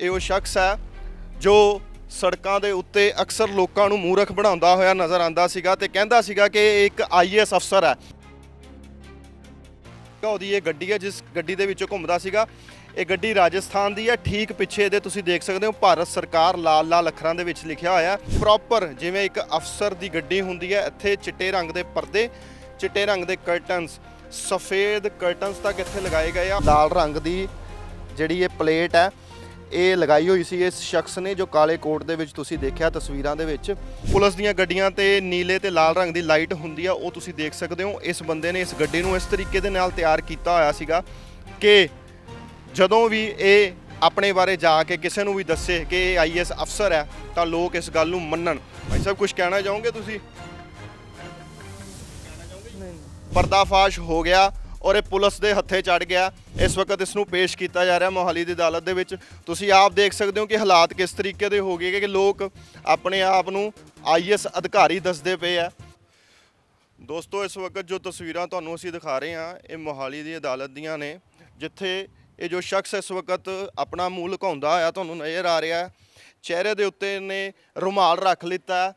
ਇਹ ਉਹ ਸ਼ਖਸ ਹੈ ਜੋ ਸੜਕਾਂ ਦੇ ਉੱਤੇ ਅਕਸਰ ਲੋਕਾਂ ਨੂੰ ਮੂਰਖ ਬਣਾਉਂਦਾ ਹੋਇਆ ਨਜ਼ਰ ਆਂਦਾ ਸੀਗਾ ਤੇ ਕਹਿੰਦਾ ਸੀਗਾ ਕਿ ਇਹ ਇੱਕ ਆਈਏਐਸ ਅਫਸਰ ਹੈ। ਉਹਦੀ ਇਹ ਗੱਡੀ ਹੈ, ਜਿਸ ਗੱਡੀ ਦੇ ਵਿੱਚੋਂ ਘੁੰਮਦਾ ਸੀਗਾ। ਇਹ ਗੱਡੀ ਰਾਜਸਥਾਨ ਦੀ ਹੈ, ਠੀਕ ਪਿੱਛੇ ਇਹਦੇ ਤੁਸੀਂ ਦੇਖ ਸਕਦੇ ਹੋ, ਭਾਰਤ ਸਰਕਾਰ ਲਾਲ ਲਾਲ ਅੱਖਰਾਂ ਦੇ ਵਿੱਚ ਲਿਖਿਆ ਹੋਇਆ ਪ੍ਰੋਪਰ ਜਿਵੇਂ ਇੱਕ ਅਫਸਰ ਦੀ ਗੱਡੀ ਹੁੰਦੀ ਹੈ, ਇੱਥੇ ਚਿੱਟੇ ਰੰਗ ਦੇ ਪਰਦੇ, ਚਿੱਟੇ ਰੰਗ ਦੇ ਕਰਟਨਸ, ਸਫੇਦ ਕਰਟਨਸ ਤੱਕ ਇੱਥੇ ਲਗਾਏ ਗਏ ਆ। ਲਾਲ ਰੰਗ ਦੀ ਜਿਹੜੀ ਇਹ ਪਲੇਟ ਹੈ ਇਹ ਲਗਾਈ ਹੋਈ ਸੀ ਇਸ ਸ਼ਖਸ ਨੇ ਜੋ ਕਾਲੇ ਕੋਟ ਦੇ ਵਿੱਚ ਤੁਸੀਂ ਦੇਖਿਆ ਤਸਵੀਰਾਂ ਦੇ ਵਿੱਚ। ਪੁਲਿਸ ਦੀਆਂ ਗੱਡੀਆਂ ਤੇ ਨੀਲੇ ਤੇ ਲਾਲ ਰੰਗ ਦੀ ਲਾਈਟ ਹੁੰਦੀ ਆ ਉਹ ਤੁਸੀਂ ਦੇਖ ਸਕਦੇ ਹੋ। ਇਸ ਬੰਦੇ ਨੇ ਇਸ ਗੱਡੀ ਨੂੰ ਇਸ ਤਰੀਕੇ ਦੇ ਨਾਲ ਤਿਆਰ ਕੀਤਾ ਹੋਇਆ ਸੀਗਾ ਕਿ ਜਦੋਂ ਵੀ ਇਹ ਆਪਣੇ ਬਾਰੇ ਜਾ ਕੇ ਕਿਸੇ ਨੂੰ ਵੀ ਦੱਸੇ ਕਿ ਇਹ ਆਈਐਸ ਅਫਸਰ ਹੈ ਤਾਂ ਲੋਕ ਇਸ ਗੱਲ ਨੂੰ ਮੰਨਣ। ਭਾਈ ਸਾਹਿਬ ਕੁਝ ਕਹਿਣਾ ਚਾਹੋਗੇ ਤੁਸੀਂ? ਪਰਦਾਫਾਸ਼ ਹੋ ਗਿਆ। ਔਰ ਇਹ ਪੁਲਿਸ ਦੇ ਹੱਥੇ ਚੜ ਗਿਆ। ਇਸ ਵਕਤ ਇਸ ਨੂੰ ਪੇਸ਼ ਕੀਤਾ ਜਾ ਰਿਹਾ ਮੋਹਾਲੀ ਦੀ ਅਦਾਲਤ ਦੇ ਵਿੱਚ। ਤੁਸੀਂ ਆਪ ਦੇਖ ਸਕਦੇ ਹੋ ਕਿ ਹਾਲਾਤ ਕਿਸ ਤਰੀਕੇ ਦੇ ਹੋ ਗਏ ਕਿ ਲੋਕ ਆਪਣੇ ਆਪ ਨੂੰ ਆਈਐਸ ਅਧਿਕਾਰੀ ਦੱਸਦੇ ਪਏ ਆ। ਦੋਸਤੋ, ਇਸ ਵਕਤ ਜੋ ਤਸਵੀਰਾਂ ਤੁਹਾਨੂੰ ਅਸੀਂ ਦਿਖਾ ਰਹੇ ਹਾਂ, ਇਹ ਮੋਹਾਲੀ ਦੀ ਅਦਾਲਤ ਦੀਆਂ ਨੇ, ਜਿੱਥੇ ਇਹ ਜੋ ਸ਼ਖਸ ਇਸ ਵਕਤ ਆਪਣਾ ਮੂੰਹ ਲੁਕਾਉਂਦਾ ਹੋਇਆ ਤੁਹਾਨੂੰ ਨਜ਼ਰ ਆ ਰਿਹਾ ਚਿਹਰੇ ਦੇ ਉੱਤੇ ਇਹਨੇ ਰੁਮਾਲ ਰੱਖ ਲਿੱਤਾ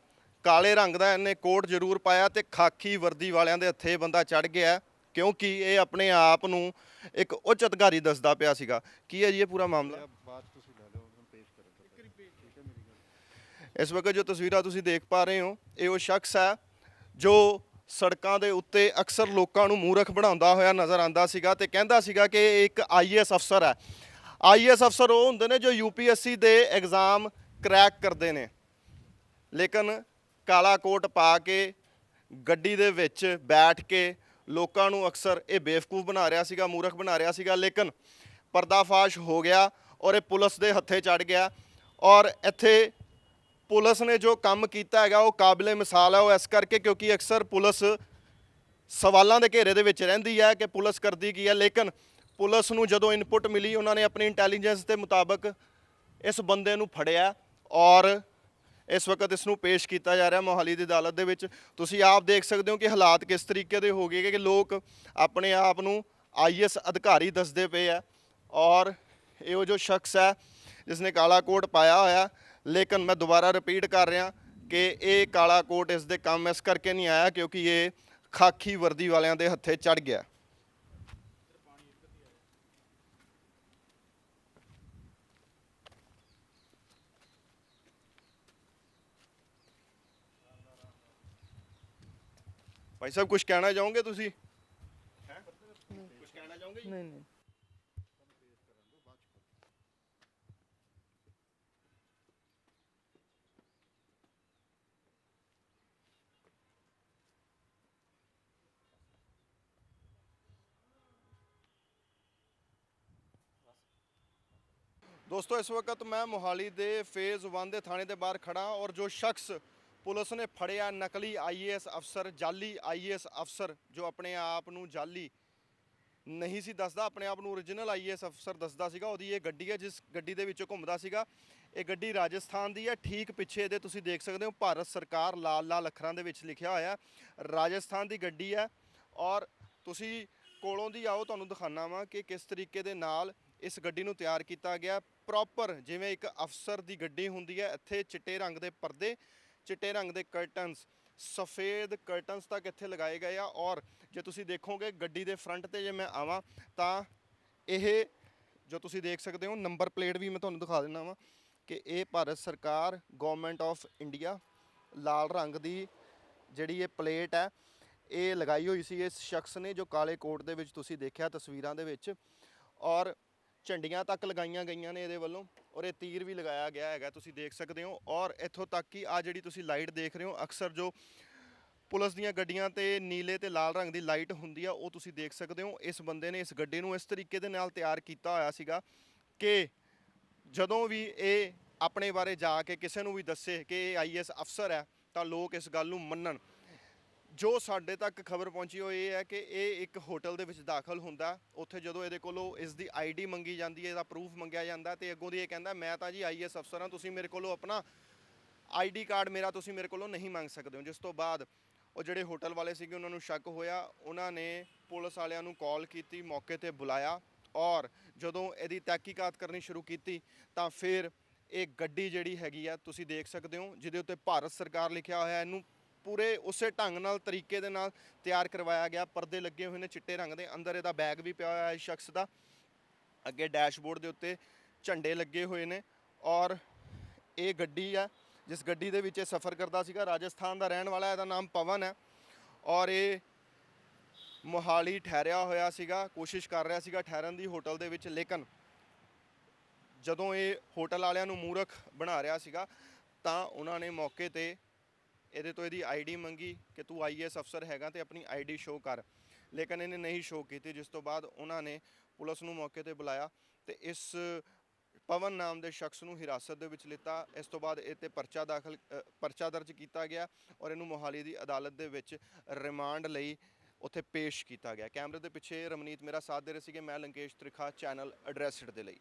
ਕਾਲੇ ਰੰਗ ਦਾ ਇਹਨੇ ਕੋਟ ਜ਼ਰੂਰ ਪਾਇਆ ਤੇ ਖਾਕੀ ਵਰਦੀ ਵਾਲਿਆਂ ਦੇ ਹੱਥੇ ਬੰਦਾ ਚੜ ਗਿਆ ਕਿਉਂਕਿ ਇਹ ਆਪਣੇ ਆਪ ਨੂੰ ਇੱਕ ਉੱਚ ਅਧਿਕਾਰੀ ਦੱਸਦਾ ਪਿਆ ਸੀਗਾ। ਕੀ ਹੈ ਜੀ ਇਹ ਪੂਰਾ ਮਾਮਲਾ? ਇਸ ਵਕਤ ਜੋ ਤਸਵੀਰਾਂ ਤੁਸੀਂ ਦੇਖ ਪਾ ਰਹੇ ਹੋ ਇਹ ਉਹ ਸ਼ਖਸ ਹੈ ਜੋ ਸੜਕਾਂ ਦੇ ਉੱਤੇ ਅਕਸਰ ਲੋਕਾਂ ਨੂੰ ਮੂਰਖ ਬਣਾਉਂਦਾ ਹੋਇਆ ਨਜ਼ਰ ਆਂਦਾ ਸੀਗਾ ਤੇ ਕਹਿੰਦਾ ਸੀਗਾ ਕਿ ਇਹ ਇੱਕ ਆਈਏਐਸ ਅਫਸਰ ਹੈ। ਆਈਏਐਸ ਅਫਸਰ ਉਹ ਹੁੰਦੇ ਨੇ ਜੋ ਯੂਪੀਐਸਸੀ ਦੇ ਐਗਜ਼ਾਮ ਕ੍ਰੈਕ ਕਰਦੇ ਨੇ। ਲੇਕਿਨ ਕਾਲਾ ਕੋਟ ਪਾ ਕੇ ਗੱਡੀ ਦੇ ਵਿੱਚ ਬੈਠ ਕੇ ਲੋਕਾਂ ਨੂੰ ਅਕਸਰ ਇਹ ਬੇਵਕੂਫ ਬਣਾ ਰਿਹਾ ਸੀਗਾ, ਮੂਰਖ ਬਣਾ ਰਿਹਾ ਸੀਗਾ, ਲੇਕਿਨ ਪਰਦਾਫਾਸ਼ ਹੋ ਗਿਆ ਔਰ ਇਹ ਪੁਲਿਸ ਦੇ ਹੱਥੇ ਚੜ ਗਿਆ ਔਰ ਇੱਥੇ ਪੁਲਿਸ ਨੇ ਜੋ ਕੰਮ ਕੀਤਾ ਹੈਗਾ, ਉਹ ਕਾਬਲੇ ਮਿਸਾਲ ਹੈ ਉਹ ਇਸ ਕਰਕੇ ਕਿਉਂਕਿ ਅਕਸਰ ਪੁਲਿਸ ਸਵਾਲਾਂ ਦੇ ਘੇਰੇ ਦੇ ਵਿੱਚ ਰਹਿੰਦੀ ਹੈ ਕਿ ਪੁਲਿਸ ਕਰਦੀ ਕੀ ਹੈ, ਲੇਕਿਨ ਪੁਲਿਸ ਨੂੰ ਜਦੋਂ ਇਨਪੁਟ ਮਿਲੀ, ਉਹਨਾਂ ਨੇ ਆਪਣੀ ਇੰਟੈਲੀਜੈਂਸ ਦੇ ਮੁਤਾਬਕ ਇਸ ਬੰਦੇ ਨੂੰ ਫੜਿਆ ਔਰ ਇਸ ਵਕਤ ਇਸ ਨੂੰ ਪੇਸ਼ ਕੀਤਾ ਜਾ ਰਿਹਾ ਮੋਹਾਲੀ ਦੀ ਅਦਾਲਤ ਦੇ ਵਿੱਚ। ਤੁਸੀਂ ਆਪ ਦੇਖ ਸਕਦੇ ਹੋ ਕਿ ਹਾਲਾਤ ਕਿਸ ਤਰੀਕੇ ਦੇ ਹੋ ਗਏ ਕਿ ਲੋਕ ਆਪਣੇ ਆਪ ਨੂੰ ਆਈਐਸ ਅਧਿਕਾਰੀ ਦੱਸਦੇ ਪਏ ਆ। ਔਰ ਇਹੋ ਜੋ ਸ਼ਖਸ ਹੈ, ਜਿਸ ਨੇ ਕਾਲਾ ਕੋਟ ਪਾਇਆ ਹੋਇਆ, ਲੇਕਿਨ ਮੈਂ ਦੁਬਾਰਾ ਰਿਪੀਟ ਕਰ ਰਿਹਾ ਕਿ ਇਹ ਕਾਲਾ ਕੋਟ ਇਸ ਦੇ ਕੰਮ ਇਸ ਕਰਕੇ ਨਹੀਂ ਆਇਆ ਕਿਉਂਕਿ ਇਹ ਖਾਕੀ ਵਰਦੀ ਵਾਲਿਆਂ ਦੇ ਹੱਥੇ ਚੜ ਗਿਆ। ਭਾਈ ਸਾਹਿਬ ਕੁਝ ਕਹਿਣਾ ਚਾਹੋਗੇ ਤੁਸੀਂ? ਕੁਝ ਕਹਿਣਾ ਚਾਹੋਗੇ ਜੀ? ਨਹੀਂ ਨਹੀਂ। ਦੋਸਤੋ ਇਸ ਵਕਤ ਮੈਂ ਮੋਹਾਲੀ ਦੇ ਫੇਜ਼ 1 ਦੇ ਥਾਣੇ ਦੇ ਬਾਹਰ ਖੜਾ ਔਰ ਜੋ ਸ਼ਖਸ ਪੁਲਿਸ ਨੇ ਫੜਿਆ ਨਕਲੀ ਆਈਏਐਸ ਅਫਸਰ, ਜਾਲੀ ਆਈਏਐਸ ਅਫਸਰ, ਜੋ ਆਪਣੇ ਆਪ ਨੂੰ ਜਾਲੀ ਨਹੀਂ ਸੀ ਦੱਸਦਾ, ਆਪਣੇ ਆਪ ਨੂੰ ਓਰੀਜਨਲ ਆਈਏਐਸ ਅਫਸਰ ਦੱਸਦਾ ਸੀਗਾ। ਉਹਦੀ ਇਹ ਗੱਡੀ ਹੈ, ਜਿਸ ਗੱਡੀ ਦੇ ਵਿੱਚੋਂ ਘੁੰਮਦਾ ਸੀਗਾ। ਇਹ ਗੱਡੀ ਰਾਜਸਥਾਨ ਦੀ ਹੈ, ਠੀਕ ਪਿੱਛੇ ਇਹਦੇ ਤੁਸੀਂ ਦੇਖ ਸਕਦੇ ਹੋ, ਭਾਰਤ ਸਰਕਾਰ ਲਾਲ ਲਾਲ ਅੱਖਰਾਂ ਦੇ ਵਿੱਚ ਲਿਖਿਆ ਹੋਇਆ ਰਾਜਸਥਾਨ ਦੀ ਗੱਡੀ ਹੈ ਔਰ ਤੁਸੀਂ ਕੋਲੋਂ ਦੀ ਆਓ, ਤੁਹਾਨੂੰ ਦਿਖਾਣਾ ਵਾਂ ਕਿ ਕਿਸ ਤਰੀਕੇ ਦੇ ਨਾਲ ਇਸ ਗੱਡੀ ਨੂੰ ਤਿਆਰ ਕੀਤਾ ਗਿਆ। ਪ੍ਰੋਪਰ ਜਿਵੇਂ ਇੱਕ ਅਫਸਰ ਦੀ ਗੱਡੀ ਹੁੰਦੀ ਹੈ, ਇੱਥੇ ਚਿੱਟੇ ਰੰਗ ਦੇ ਪਰਦੇ ਚਿੱਟੇ ਰੰਗ ਦੇ ਕਰਟਨਸ, ਸਫੇਦ ਕਰਟਨਸ ਤੱਕ ਇੱਥੇ ਲਗਾਏ ਗਏ ਆ ਔਰ ਜੇ ਤੁਸੀਂ ਦੇਖੋਗੇ ਗੱਡੀ ਦੇ ਫਰੰਟ ਤੇ ਜੇ ਮੈਂ ਆਵਾਂ ਤਾਂ ਇਹ ਜੋ ਤੁਸੀਂ ਦੇਖ ਸਕਦੇ ਹੋ ਨੰਬਰ ਪਲੇਟ ਵੀ ਮੈਂ ਤੁਹਾਨੂੰ ਦਿਖਾ ਦਿੰਦਾ ਵਾਂ ਕਿ ਇਹ ਭਾਰਤ ਸਰਕਾਰ ਗਵਰਨਮੈਂਟ ਆਫ ਇੰਡੀਆ ਲਾਲ ਰੰਗ ਦੀ ਜਿਹੜੀ ਇਹ ਪਲੇਟ ਹੈ, ਇਹ ਲਗਾਈ ਹੋਈ ਸੀ। ਇਸ ਸ਼ਖਸ ਨੇ ਜੋ ਕਾਲੇ ਕੋਟ ਦੇ ਵਿੱਚ ਤੁਸੀਂ ਦੇਖਿਆ ਤਸਵੀਰਾਂ ਦੇ ਵਿੱਚ ਔਰ ਝੰਡੀਆਂ ਤੱਕ ਲਗਾਈਆਂ ਗਈਆਂ ਨੇ ਇਹਦੇ ਵੱਲੋਂ। ਔਰ ਇਹ ਤੀਰ ਵੀ ਲਗਾਇਆ ਗਿਆ ਹੈਗਾ, ਤੁਸੀਂ ਦੇਖ ਸਕਦੇ ਹੋ। ਔਰ ਇੱਥੋਂ ਤੱਕ ਕਿ ਆ ਜਿਹੜੀ ਤੁਸੀਂ ਲਾਈਟ ਦੇਖ ਰਹੇ ਹੋ, ਅਕਸਰ ਜੋ ਪੁਲਿਸ ਦੀਆਂ ਗੱਡੀਆਂ ਤੇ ਨੀਲੇ ਤੇ ਲਾਲ ਰੰਗ ਦੀ ਲਾਈਟ ਹੁੰਦੀ ਆ, ਉਹ ਤੁਸੀਂ ਦੇਖ ਸਕਦੇ ਹੋ। ਇਸ ਬੰਦੇ ਨੇ ਇਸ ਗੱਡੀ ਨੂੰ ਇਸ ਤਰੀਕੇ ਦੇ ਨਾਲ ਤਿਆਰ ਕੀਤਾ ਹੋਇਆ ਸੀਗਾ ਕਿ ਜਦੋਂ ਵੀ ਇਹ ਆਪਣੇ ਬਾਰੇ ਜਾ ਕੇ ਕਿਸੇ ਨੂੰ ਵੀ ਦੱਸੇ ਕਿ ਇਹ ਆਈਐਸ ਅਫਸਰ ਹੈ, ਤਾਂ ਲੋਕ ਇਸ ਗੱਲ ਨੂੰ ਮੰਨਣ। ਜੋ ਸਾਡੇ ਤੱਕ ਖਬਰ ਪਹੁੰਚੀ ਉਹ ਇਹ ਹੈ ਕਿ ਇਹ ਇੱਕ ਹੋਟਲ ਦੇ ਵਿੱਚ ਦਾਖਲ ਹੁੰਦਾ। ਉੱਥੇ ਜਦੋਂ ਇਹਦੇ ਕੋਲੋਂ ਇਸ ਦੀ ਆਈਡੀ ਮੰਗੀ ਜਾਂਦੀ ਹੈ, ਇਹਦਾ ਪ੍ਰੂਫ ਮੰਗਿਆ ਜਾਂਦਾ ਤੇ ਅੱਗੋਂ ਦੀ ਇਹ ਕਹਿੰਦਾ, ਮੈਂ ਤਾਂ ਜੀ ਆਈਐਸ ਅਫਸਰ ਹਾਂ, ਤੁਸੀਂ ਮੇਰੇ ਕੋਲੋਂ ਆਪਣਾ ਆਈਡੀ ਕਾਰਡ ਮੇਰਾ ਤੁਸੀਂ ਮੇਰੇ ਕੋਲੋਂ ਨਹੀਂ ਮੰਗ ਸਕਦੇ ਹੋ। ਜਿਸ ਤੋਂ ਬਾਅਦ ਉਹ ਜਿਹੜੇ ਹੋਟਲ ਵਾਲੇ ਸੀਗੇ, ਉਹਨਾਂ ਨੂੰ ਸ਼ੱਕ ਹੋਇਆ। ਉਹਨਾਂ ਨੇ ਪੁਲਿਸ ਵਾਲਿਆਂ ਨੂੰ ਕਾਲ ਕੀਤੀ, ਮੌਕੇ ਤੇ ਬੁਲਾਇਆ ਔਰ ਜਦੋਂ ਇਹਦੀ ਤਹਿਕੀਕਾਤ ਕਰਨੀ ਸ਼ੁਰੂ ਕੀਤੀ ਤਾਂ ਫਿਰ ਇਹ ਗੱਡੀ ਜਿਹੜੀ ਹੈਗੀ ਆ, ਤੁਸੀਂ ਦੇਖ ਸਕਦੇ ਹੋ, ਜਿਹਦੇ ਉੱਤੇ ਭਾਰਤ ਸਰਕਾਰ ਲਿਖਿਆ ਹੋਇਆ, ਇਹਨੂੰ ਪੂਰੇ ਉਸੇ ਢੰਗ ਨਾਲ, ਤਰੀਕੇ ਦੇ ਨਾਲ ਤਿਆਰ ਕਰਵਾਇਆ ਗਿਆ। ਪਰਦੇ ਲੱਗੇ ਹੋਏ ਨੇ ਚਿੱਟੇ ਰੰਗ ਦੇ। ਅੰਦਰ ਇਹਦਾ ਬੈਗ ਵੀ ਪਿਆ ਹੋਇਆ ਹੈ ਇਸ ਸ਼ਖਸ ਦਾ। ਅੱਗੇ ਡੈਸ਼ਬੋਰਡ ਦੇ ਉੱਤੇ ਝੰਡੇ ਲੱਗੇ ਹੋਏ ਨੇ ਔਰ ਇਹ ਗੱਡੀ ਆ, ਜਿਸ ਗੱਡੀ ਦੇ ਵਿੱਚ ਇਹ ਸਫ਼ਰ ਕਰਦਾ ਸੀਗਾ, ਰਾਜਸਥਾਨ ਦਾ ਰਹਿਣ ਵਾਲਾ, ਇਹਦਾ ਨਾਮ ਪਵਨ ਹੈ। ਔਰ ਇਹ ਮੋਹਾਲੀ ਠਹਿਰਿਆ ਹੋਇਆ ਸੀਗਾ, ਕੋਸ਼ਿਸ਼ ਕਰ ਰਿਹਾ ਸੀਗਾ ਠਹਿਰਨ ਦੀ ਹੋਟਲ ਦੇ ਵਿੱਚ, ਲੇਕਿਨ ਜਦੋਂ ਇਹ ਹੋਟਲ ਵਾਲਿਆਂ ਨੂੰ ਮੂਰਖ ਬਣਾ ਰਿਹਾ ਸੀਗਾ, ਤਾਂ ਉਹਨਾਂ ਨੇ ਮੌਕੇ ਤੇ ਇਹਦੇ ਤੋਂ ਇਹਦੀ ਆਈਡੀ ਮੰਗੀ ਕਿ ਤੂੰ ਆਈਐਸ ਅਫਸਰ ਹੈਗਾ ਤੇ ਆਪਣੀ ਆਈਡੀ ਸ਼ੋਅ ਕਰ। ਲੇਕਿਨ ਇਹਨੇ ਨਹੀਂ ਸ਼ੋਅ ਕੀਤੀ, ਜਿਸ ਤੋਂ ਬਾਅਦ ਉਹਨਾਂ ਨੇ ਪੁਲਿਸ ਨੂੰ ਮੌਕੇ ਤੇ ਬੁਲਾਇਆ ਤੇ ਇਸ ਪਵਨ ਨਾਮ ਦੇ ਸ਼ਖਸ ਨੂੰ ਹਿਰਾਸਤ ਦੇ ਵਿੱਚ ਲਿੱਤਾ। ਇਸ ਤੋਂ ਬਾਅਦ ਇਹ ਤੇ ਪਰਚਾ ਦਾਖਲ ਪਰਚਾ ਦਰਜ ਕੀਤਾ ਗਿਆ ਔਰ ਇਹਨੂੰ ਮੋਹਾਲੀ ਦੀ ਅਦਾਲਤ ਦੇ ਵਿੱਚ ਰਿਮਾਂਡ ਲਈ ਉੱਥੇ ਪੇਸ਼ ਕੀਤਾ ਗਿਆ। ਕੈਮਰੇ ਦੇ ਪਿੱਛੇ ਰਮਨੀਤ ਮੇਰਾ ਸਾਥ ਦੇ ਰਹੇ ਸੀਗੇ। ਮੈਂ ਲੰਕੇਸ਼ ਤ੍ਰਿਖਾ, ਚੈਨਲ ਐਡਰੈਸਡ ਦੇ ਲਈ।